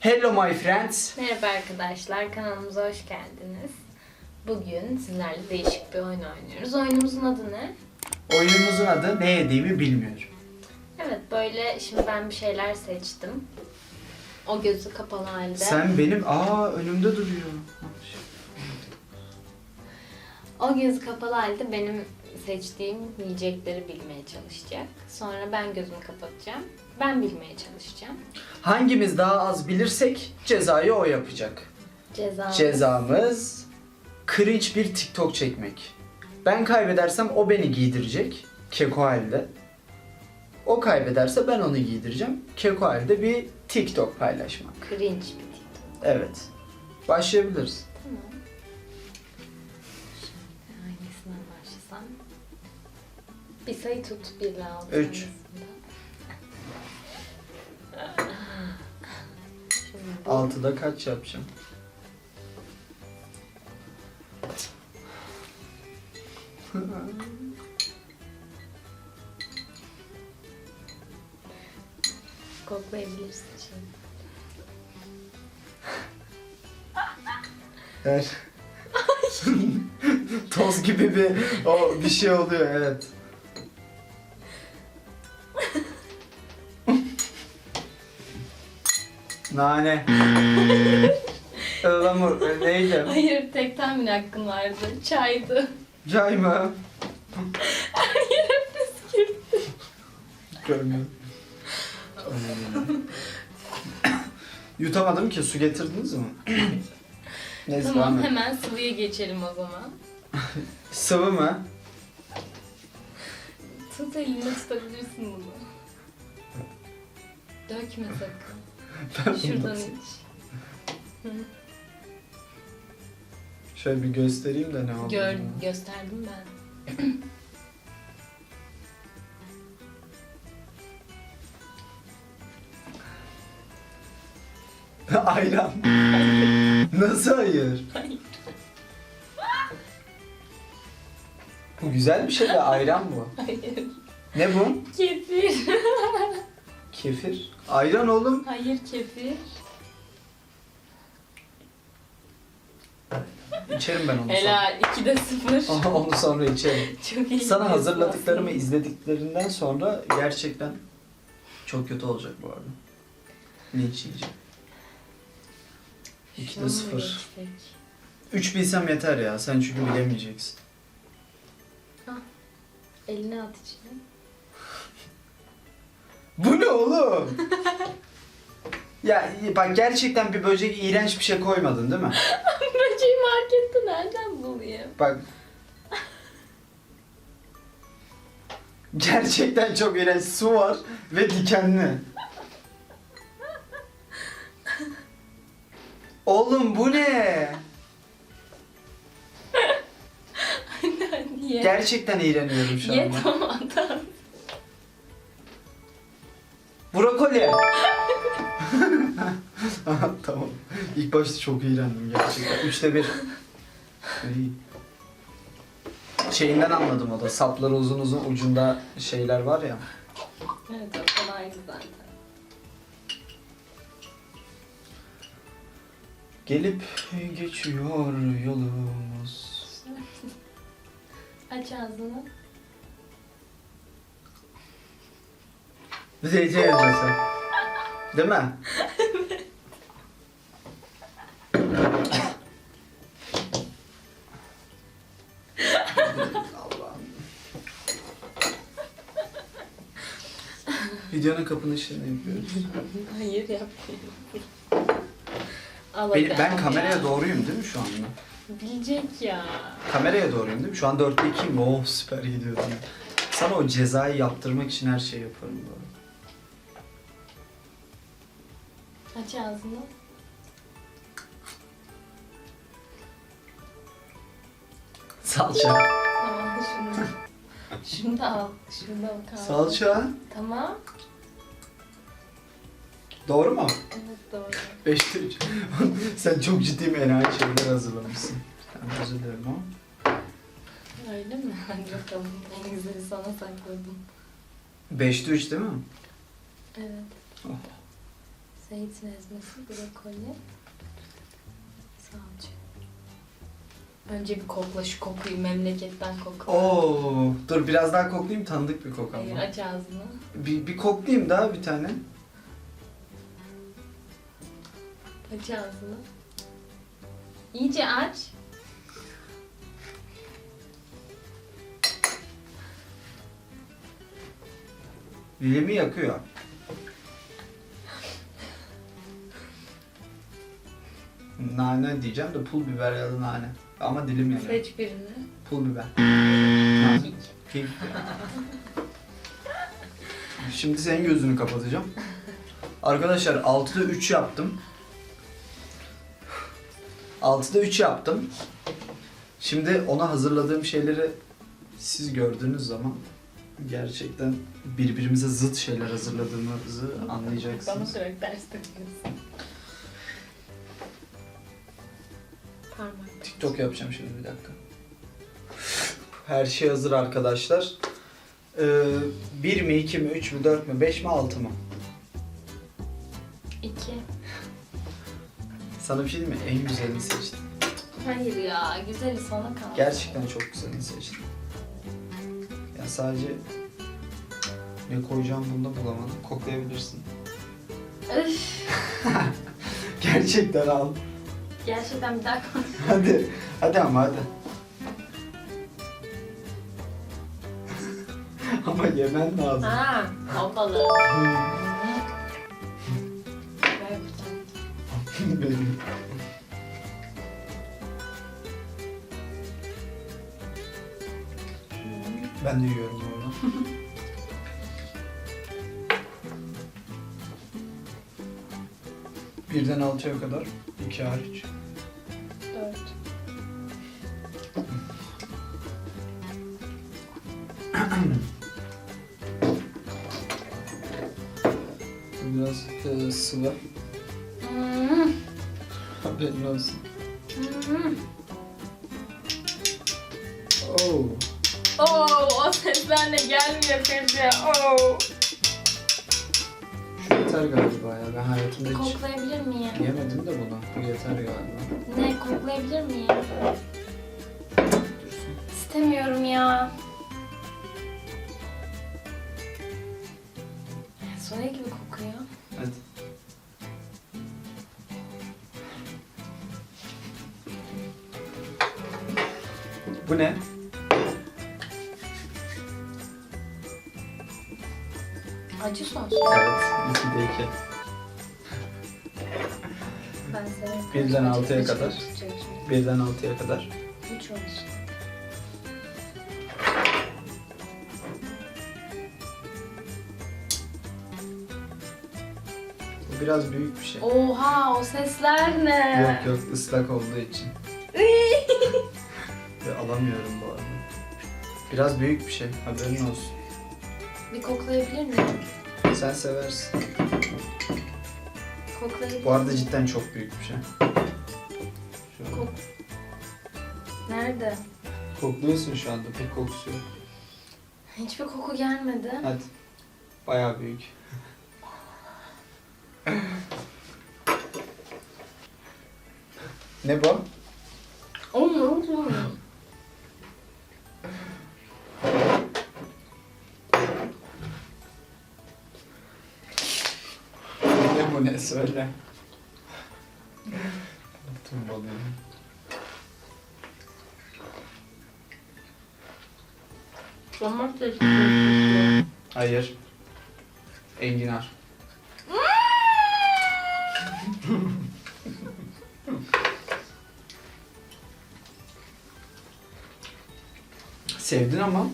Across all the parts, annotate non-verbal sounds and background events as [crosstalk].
Hello my friends. Merhaba arkadaşlar, kanalımıza hoş geldiniz. Bugün sizlerle değişik bir oyun oynuyoruz. Oyunumuzun adı ne? Oyunumuzun adı ne yediğimi bilmiyorum. Evet, böyle şimdi ben bir şeyler seçtim. O gözü kapalı halde. Sen benim aa önümde duruyor. O gözü kapalı halde benim seçtiğim yiyecekleri bilmeye çalışacak. Sonra ben gözümü kapatacağım. Ben bilmeye çalışacağım. Hangimiz daha az bilirsek cezayı o yapacak. Ceza. Cezamız cringe bir TikTok çekmek. Ben kaybedersem o beni giydirecek. Keko halde. O kaybederse ben onu giydireceğim. Keko halde bir TikTok paylaşmak. Cringe bir TikTok. Evet. Başlayabiliriz. Tamam. Şöyle hangisinden başlasam? Bir sayı tut bir ile altı Üç. arasında. Altıda kaç yapacağım? koklayabilirsin şimdi. Evet. [laughs] Toz gibi bir o bir şey oluyor evet. Nane. [laughs] Ilamur neydi? Hayır tek tahmin hakkın vardı. Çaydı. Çay mı? Yere püskürt. Görmüyorum. Yutamadım ki su getirdiniz mi? [clears throat] Neyse Tamam devam et. hemen sıvıya geçelim o zaman. [laughs] Sıvı mı? Tut elini tutabilirsin bunu. Dökme sakın. Şuradan iç. Şöyle bir göstereyim de ne olduğunu. Gör, gösterdim ben. [laughs] Ayran. Nasıl hayır? Hayır. Bu güzel bir şey de ayran bu. Hayır. Ne bu? Kefir. [laughs] Kefir. Ayran oğlum. Hayır kefir. İçerim ben onu Helal. 2'de 0. sonra. [laughs] onu sonra içerim. [laughs] Çok iyi. Sana hazırladıklarımı izlediklerinden sonra gerçekten çok kötü olacak bu arada. Linç yiyeceğim. İkide Şunu mu sıfır. geçsek? Üç bilsem yeter ya. Sen çünkü bilemeyeceksin. Elini at içine. Bu ne oğlum? ya bak gerçekten bir böcek iğrenç bir şey koymadın değil mi? [laughs] Böceği markette nereden bulayım? Bak. Gerçekten çok iğrenç su var ve dikenli. Oğlum bu ne? [laughs] Ye. Gerçekten iğreniyorum şu Ye anda. tamam tamam. Brokoli. [laughs] Tamam. İlk başta çok iğrendim gerçekten. Üçte bir. İyi. Şeyinden anladım o da. Sapları uzun uzun ucunda şeyler var ya. Evet o kolaydı zaten. Gelip geçiyor yolumuz. Aç ağzını. Zeytin ezmesi. Değil mi? Videonun kapanışını yapıyoruz. Hayır yapmayayım. Al Benim, hadi, ben al kameraya ya. doğruyum değil mi şu anda? Bilecek ya. Kameraya doğruyum değil mi? Şu an 4'te 2'yim. Oh süper gidiyorum. Sana o cezayı yaptırmak için her şeyi yaparım bu arada. Aç ağzını. Salça. Tamam şunu. Şunu da al. Şunu da al. Salça. Tamam. Doğru mu? Evet doğru. 5'te 3. [laughs] Sen çok ciddi bir enayi şeyler hazırlamışsın. Ben özür dilerim ama. Öyle mi? [laughs] Hadi bakalım. En güzeli sana sakladım. 5'te 3 değil mi? Evet. Oh. Zeytin ezmesi, brokoli, salça. Önce bir kokla şu kokuyu memleketten koku. Oo, dur biraz daha koklayayım tanıdık bir koku Hayır ama. aç ağzını. Bir, bir koklayayım daha bir tane. Aç ağzını. İyice aç. Dilimi yakıyor. Nane diyeceğim de pul biber ya da nane. Ama dilim yanıyor. Seç birini. Pul biber. Keyif. Şimdi senin gözünü kapatacağım. Arkadaşlar 6'da 3 yaptım. 6'da 3 yaptım. Şimdi ona hazırladığım şeyleri siz gördüğünüz zaman gerçekten birbirimize zıt şeyler hazırladığımızı Bana anlayacaksınız. sürekli ters dönüyorsun. TikTok yapacağım şimdi bir dakika. Her şey hazır arkadaşlar. Ee, 1 mi, 2 mi, 3 mü, 4 mü, 5 mi, 6 mı? İki. Sana bir şey diyeyim mi? En güzelini seçtim. Hayır ya, güzeli sona kaldı. Gerçekten çok güzelini seçtim. Ya sadece ne koyacağım bunda bulamadım. Koklayabilirsin. [laughs] Gerçekten al. Gerçekten bir daha konuş. [laughs] Hadi. Hadi ama hadi. [laughs] ama yemen lazım. Ha, kapalı. Benim. Ben de yiyorum orada. [laughs] Birden altıya kadar, iki hariç. E, sıvı. Hmm. Haberin olsun. Hmm. Oo. Oo, o sesler de gelmiyor Fevzi. Oo. Şu yeter galiba ya. Ben hayatımda hiç Koklayabilir miyim? yemedim de bunu. Bu yeter galiba. Ne, koklayabilir miyim? Dursun. İstemiyorum ya. Soya gibi kokuyor. Bu ne? Acı sos. Evet, 2'de 2. Ben severim. Birden altıya kadar. Birden 6'ya kadar. Üç olsun. Bu biraz büyük bir şey. Oha o sesler ne? Yok yok ıslak olduğu için. [laughs] Alamıyorum bu arada. Biraz büyük bir şey. Haberin olsun. Bir koklayabilir miyim? Sen seversin. Koklayabilir Bu arada cidden çok büyük bir şey. Şöyle. Kok. Nerede? Kokluyorsun şu anda. Pek kokusu yok. Hiçbir koku gelmedi. Hadi. Bayağı büyük. [laughs] ne bu? Söyle. Tüm balığı. Domates. Hayır. Enginar. Sevdin ama.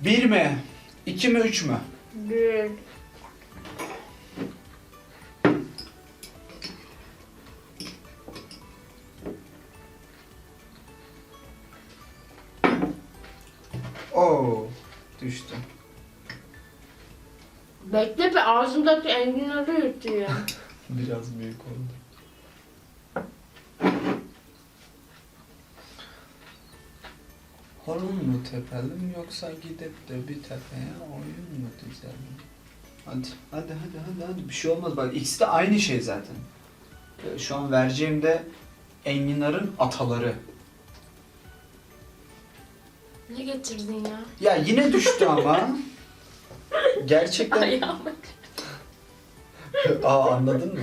Bir mi? İki mi? Üç mü? Oo. Düştü. Bekle bir ağzımdaki enginarı yutuyor. [laughs] Biraz büyük oldu. Horon mu tepeldim yoksa gidip de bir tepeye oyun mu dizelim? Hadi, hadi, hadi, hadi, hadi. Bir şey olmaz. Bak ikisi de aynı şey zaten. Ee, Şu an vereceğim de enginarın ataları. Ne getirdin ya? Ya yine düştü ama. Gerçekten. Ayağıma. Aa anladın mı?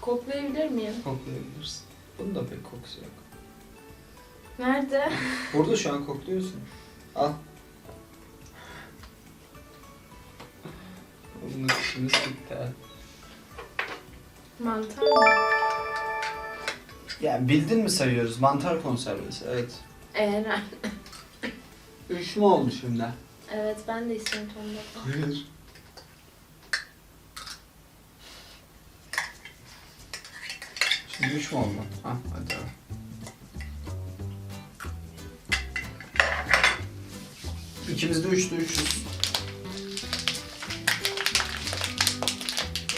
Koklayabilir miyim? Koklayabilirsin. Bunun da pek kokusu yok. Nerede? Burada şu an kokluyorsun. Al. Bunun işimiz bitti ha. Mantar mı? Yani bildin mi sayıyoruz? Mantar konservesi. Evet. Eren. Üç mü oldu şimdi? Evet ben de ton balığı. Hayır. Şimdi üç mü oldu? Ha, hadi abi. İkimiz de üçlü üçüz.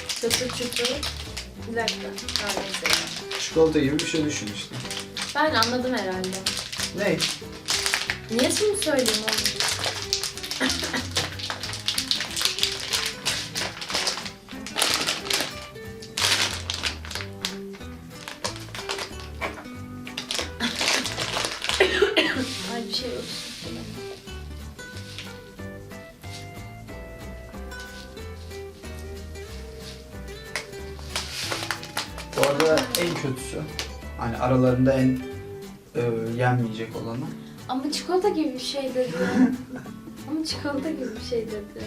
Çıtır çıtır. Bir dakika. Neyse. Çikolata gibi bir şey düşün işte. Ben anladım herhalde. Ne? Niye şimdi söyleyeyim? Ay bir şey yok. Bu arada en kötüsü. Hani aralarında en e, yenmeyecek olanı. Ama çikolata gibi bir şey dedi. [laughs] Ama çikolata gibi bir şey dedi.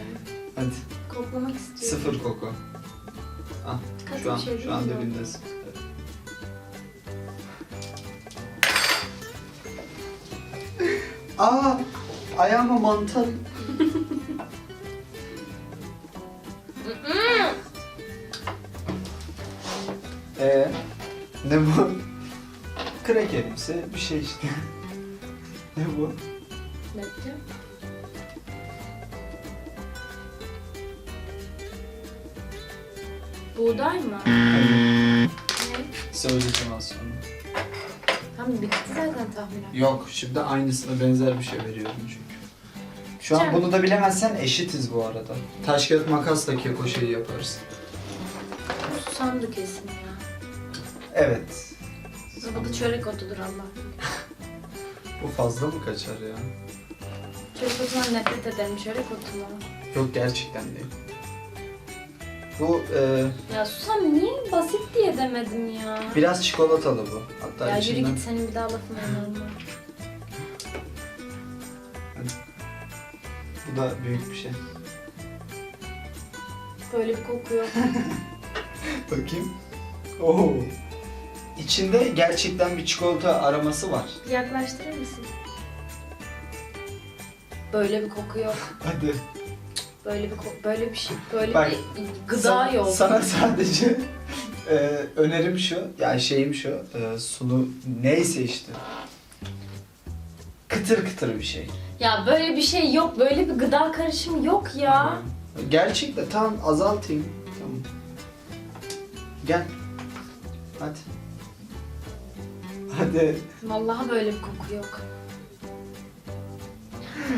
Hadi. Koklamak istiyorum. Sıfır koku. Ah, Katı şu an, bir şey şu an mi? dibindesin. [laughs] Aa, ayağıma mantar. Ee, ne bu? Krakerimsi bir şey işte. [laughs] ne bu? Bekle. Buğday mı? Ne? Söyleyeceğim az sonra. Tam bitti zaten tahminen. Yok, şimdi aynısına benzer bir şey veriyorum çünkü. Şu an Can. bunu da bilemezsen eşitiz bu arada. Taş kağıt makasla keko şeyi yaparız. Bu susamdı kesin ya. Evet. Bu da çörek otudur Allah. Bu fazla mı kaçar ya? Çörek otundan nefret ederim çörek otuna. Yok gerçekten değil. Bu e, Ya susam niye basit diye demedim ya. biraz çikolatalı bu. Hatta ya yürü içinden... git senin bir daha lafına inanma. Bu da büyük bir şey. Böyle bir koku yok. [laughs] Bakayım. Oo. İçinde gerçekten bir çikolata aroması var. Yaklaştırır mısın? Böyle bir koku yok. [laughs] Hadi. Böyle bir koku, böyle bir şey, böyle Bak, bir gıda Sana- yok. Sana sadece [laughs] e, önerim şu, yani şeyim şu, e, sulu neyse işte. Kıtır kıtır bir şey. Ya böyle bir şey yok, böyle bir gıda karışımı yok ya. Gerçekten tamam azaltayım. Tamam. Gel. Hadi. Hadi. Vallahi böyle bir koku yok.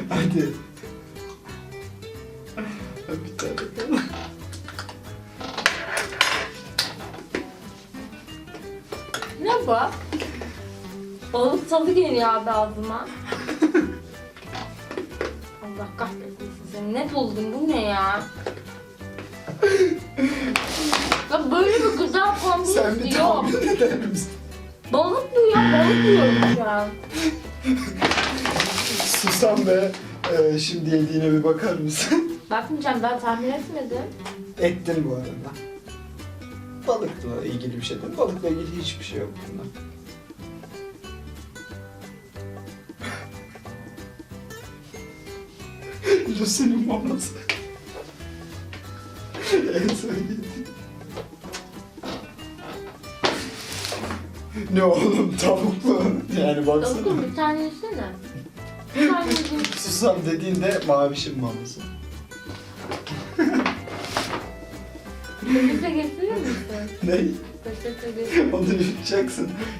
Hadi. bir tane daha. Ne bu? Balık tadı geliyor abi ağzıma. Allah kahretsin seni. Ne buldun? Bu ne ya? ya böyle bir gıda Sen bir yok. eder misin? Balık bu ya. Balık yiyorum şu an. Susam be. Ee, şimdi yediğine bir bakar mısın? [laughs] Bakmayacağım daha tahmin etmedim. Ettin bu arada. Balıkla ilgili bir şey değil. Balıkla ilgili hiçbir şey yok bunda. [laughs] Lucy'nin maması. [laughs] en son yediğim. Ne oğlum tavuklu? Yani baksana. Dokun bir tane yesene. Bir tane yiyeyim. Susam dediğinde mavişin maması. Peçete getirir misin? Ne? Peçete getirir Onu.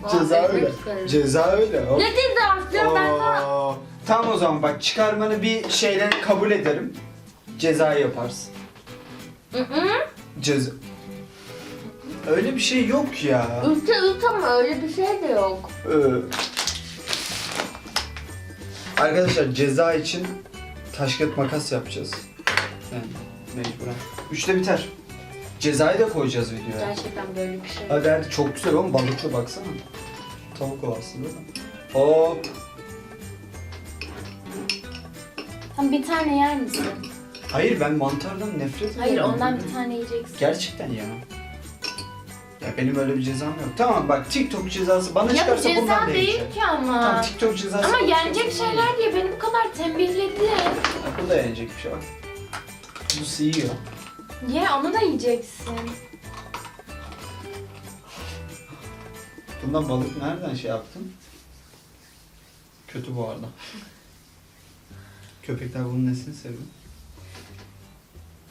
Vallahi Ceza öyle. isterim. Ceza öyle. Hop. Ne cezası ya ben sana? Tamam o zaman bak çıkarmanı bir şeyle kabul ederim. cezayı yaparsın. Hı hı. Ceza... Öyle bir şey yok ya. Ülke ülke ama öyle bir şey de yok. Ee, Arkadaşlar ceza için taş kağıt makas yapacağız. Yani mecburen. Üçte biter. Cezayı da koyacağız videoya. Gerçekten böyle bir şey. Hadi hadi çok güzel oğlum balıklı baksana. Tavuk o aslında da. Hop. Sen bir tane yer misin? Hayır ben mantardan nefret ediyorum. Hayır ondan bir tane yiyeceksin. Gerçekten yemem. Ya benim öyle bir cezam yok. Tamam bak TikTok cezası bana Ya bu çıkarsa bundan ceza da değil ki ama. Tamam TikTok cezası. Ama yenecek bundan şeyler diye beni bu kadar tembihledi. Bak bu da yenecek bir şey bak. Bu yiyor. Ye onu da yiyeceksin. Bundan balık nereden şey yaptın? Kötü bu arada. Köpekler bunun nesini seviyor?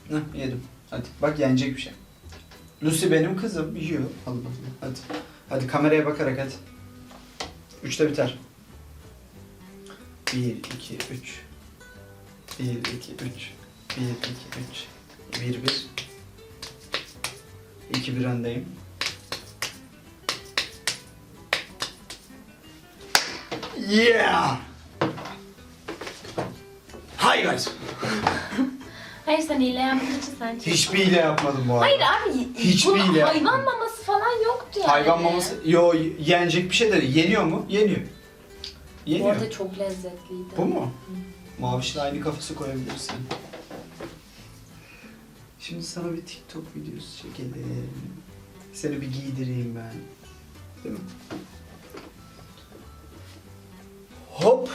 Heh yedim. Hadi bak yenecek bir şey. Lucy benim kızım yiyor. Hadi bakalım. Hadi. Hadi kameraya bakarak hadi. Üçte biter. Bir, iki, üç. Bir, iki, üç. Bir, iki, üç. Bir, bir. İki, bir öndeyim. Yeah! Hayır guys. [laughs] Hayır sen hile yaptığın için sen. Hiçbir hile yapmadım bu arada. Hayır abi Hiçbir bunun hile hayvan yapmadım. maması falan yoktu yani. Hayvan maması, yo yenecek bir şey de. Yeniyor mu? Yeniyor. Bu Yeniyor. arada çok lezzetliydi. Bu mu? Mavişle aynı kafası koyabilirsin. Şimdi sana bir TikTok videosu çekelim. Seni bir giydireyim ben. Değil mi? Hop.